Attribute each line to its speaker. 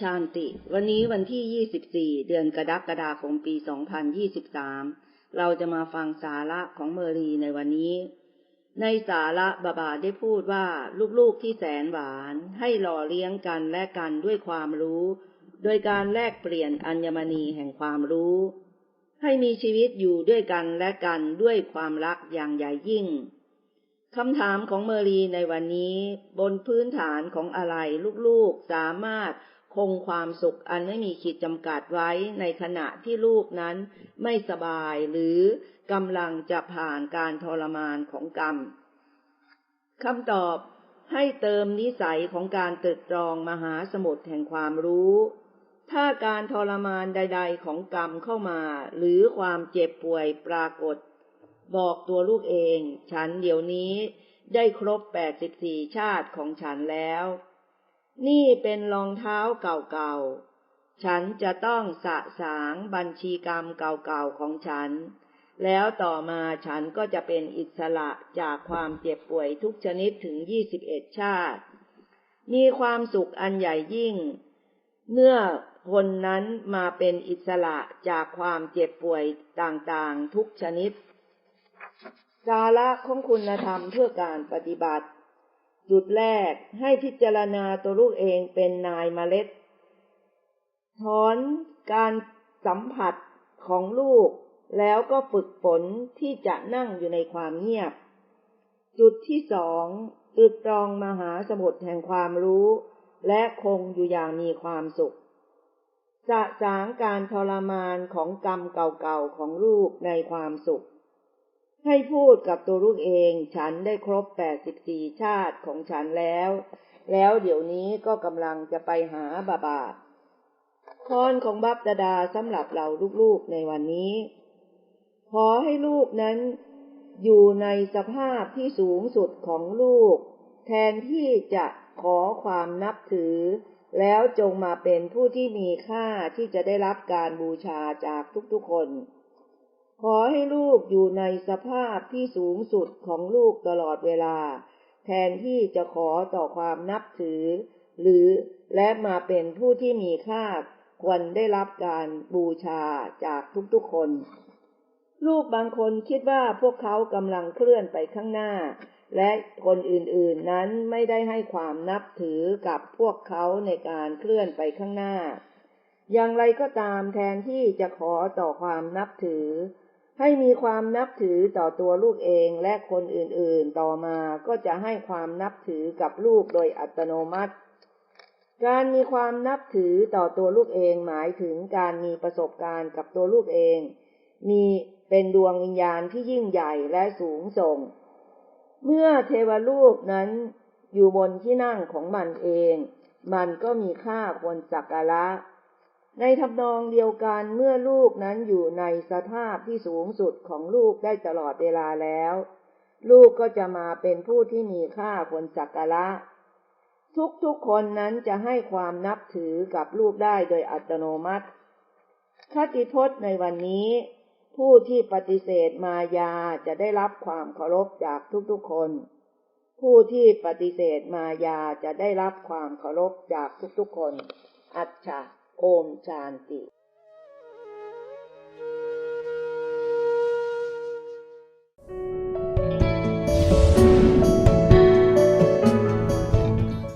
Speaker 1: ชานติ วันนี้วันที่ 24 เดือนกรกฎาคมปี 2023 เราจะมาฟังสาระของเมอรีในวันนี้ ในสาระบาบาได้พูดว่าลูกๆที่แสนหวานให้หล่อเลี้ยงกันและกันด้วยความรู้ โดยการแลกเปลี่ยนอัญมณีแห่งความรู้ ให้มีชีวิตอยู่ด้วยกันและกันด้วยความรักอย่างใหญ่ยิ่งคำถามของเมอรีในวันนี้ บนพื้นฐานของอะไรลูกๆสามารถ คงความสุขอันไม่มีขีดจำกัดไว้ในขณะที่ลูกนั้นไม่สบายหรือกำลังจะผ่านการทรมานของกรรมคำตอบให้เติมนิสัยของการตรึกตรองมหาสมุทรแห่งความรู้ ถ้าการทรมานใด ๆ ของกรรมเข้ามา หรือความเจ็บป่วยปรากฏ บอกตัวลูกเอง ฉันเดี๋ยวนี้ได้ครบแปดสิบสี่ชาติของฉันแล้ว นี่เป็นรองเท้าเก่าๆ ฉันจะต้องสะสางบัญชีกรรมเก่าๆของฉัน แล้วต่อมาฉันก็จะเป็นอิสระจากความเจ็บป่วยทุกชนิดถึงยี่สิบเอ็ดชาติ มีความสุขอันใหญ่ยิ่ง เมื่อคนนั้นมาเป็นอิสระจากความเจ็บป่วยต่างๆทุกชนิด สาระของคุณธรรมเพื่อการปฏิบัติ จุดแรกให้พิจารณาตัวลูกเองเป็นนายเมล็ด ถอนการสัมผัสของลูก แล้วก็ฝึกฝนที่จะนั่งอยู่ในความเงียบ จุดที่สองตรึกตรองมหาสมุทรแห่งความรู้ และคงอยู่อย่างมีความสุขสะสางการทรมานของกรรมเก่าๆของลูกในความสุข ให้พูดกับตัวลูกเอง ฉันได้ครบแปดสิบสี่ชาติของฉันแล้ว แล้วเดี๋ยวนี้ก็กำลังจะไปหาบาบาพรของบัพดาดาสำหรับเราลูกๆในวันนี้ ขอให้ลูกนั้น อยู่ในสภาพที่สูงสุดของลูก แทนที่จะขอความนับถือ แล้วจงมาเป็นผู้ที่มีค่าที่จะได้รับการบูชาจากทุกๆคน ขอให้ลูกอยู่ในสภาพที่สูงสุดของลูกตลอดเวลา แทนที่จะขอต่อความนับถือ หรือและมาเป็นผู้ที่มีค่าควรได้รับการบูชาจากทุกๆคน ลูกบางคนคิดว่าพวกเขากำลังเคลื่อนไปข้างหน้า และคนอื่นๆนั้นไม่ได้ให้ความนับถือกับพวกเขาในการเคลื่อนไปข้างหน้า อย่างไรก็ตามแทนที่จะขอต่อความนับถือ ให้มีความนับถือต่อตัวลูกเองและคนอื่นๆ ต่อมาก็จะให้ความนับถือกับลูกโดยอัตโนมัติ การมีความนับถือต่อตัวลูกเองหมายถึงการมีประสบการณ์กับตัวลูกเอง มีเป็นดวงวิญญาณที่ยิ่งใหญ่และสูงส่ง เมื่อเทวรูปนั้นอยู่บนที่นั่งของมันเอง มันก็มีค่าควรสักการะ ในทำนองเดียวกันเมื่อลูกนั้นอยู่ในสภาพที่สูงสุดของลูกได้ตลอดเวลาแล้ว ลูกก็จะมาเป็นผู้ที่มีค่าควรสักการะ ทุกๆคนนั้นจะให้ความนับถือกับลูกได้โดยอัตโนมัติคติพจน์ในวันนี้ ผู้ที่ปฏิเสธมายาจะได้รับความเคารพจากทุกๆคน ผู้ที่ปฏิเสธมายาจะได้รับความเคารพจากทุกๆคน อัจฉา โอมชานติ